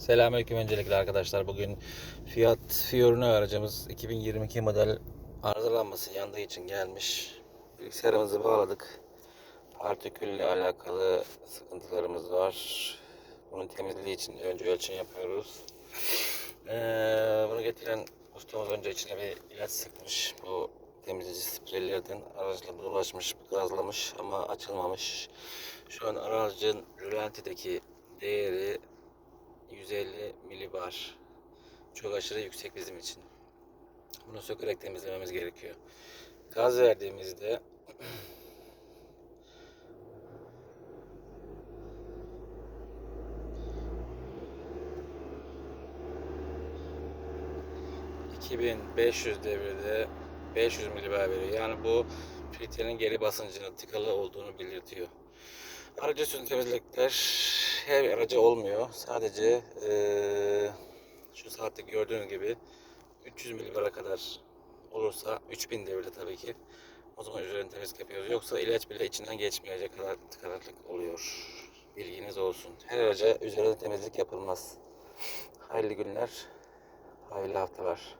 Selamünaleyküm öncelikle arkadaşlar. Bugün Fiat Fiorino aracımız 2022 model arızalanması yandığı için gelmiş. Bilgisayarımızı bağladık. Partikülle alakalı sıkıntılarımız var. Bunun temizliği için önce ölçüm yapıyoruz. Ee, bunu getiren ustamız önce içine bir ilaç sıkmış. Bu temizleyici spreylerden aracla dolaşmış, gazlamış ama açılmamış. Şu an aracın rölantideki değeri 150 milibar. Çok aşırı yüksek bizim için. Bunu sökerek temizlememiz gerekiyor. Gaz verdiğimizde ...2500 devirde 500 milibar veriyor. Yani bu filtrenin geri basıncının tıkalı olduğunu belirtiyor. Aracı üstünü temizlikler her aracı olmuyor. Sadece eee, şu saatte gördüğünüz gibi 300 milibara kadar olursa 3000 devirde tabii ki. O zaman üzerini temizlik yapıyoruz. Yoksa ilaç bile içinden geçmeyecek kadar tıkanıklık oluyor. Bilginiz olsun. Her araca üzerinde temizlik yapılmaz. Hayırlı günler, hayırlı haftalar.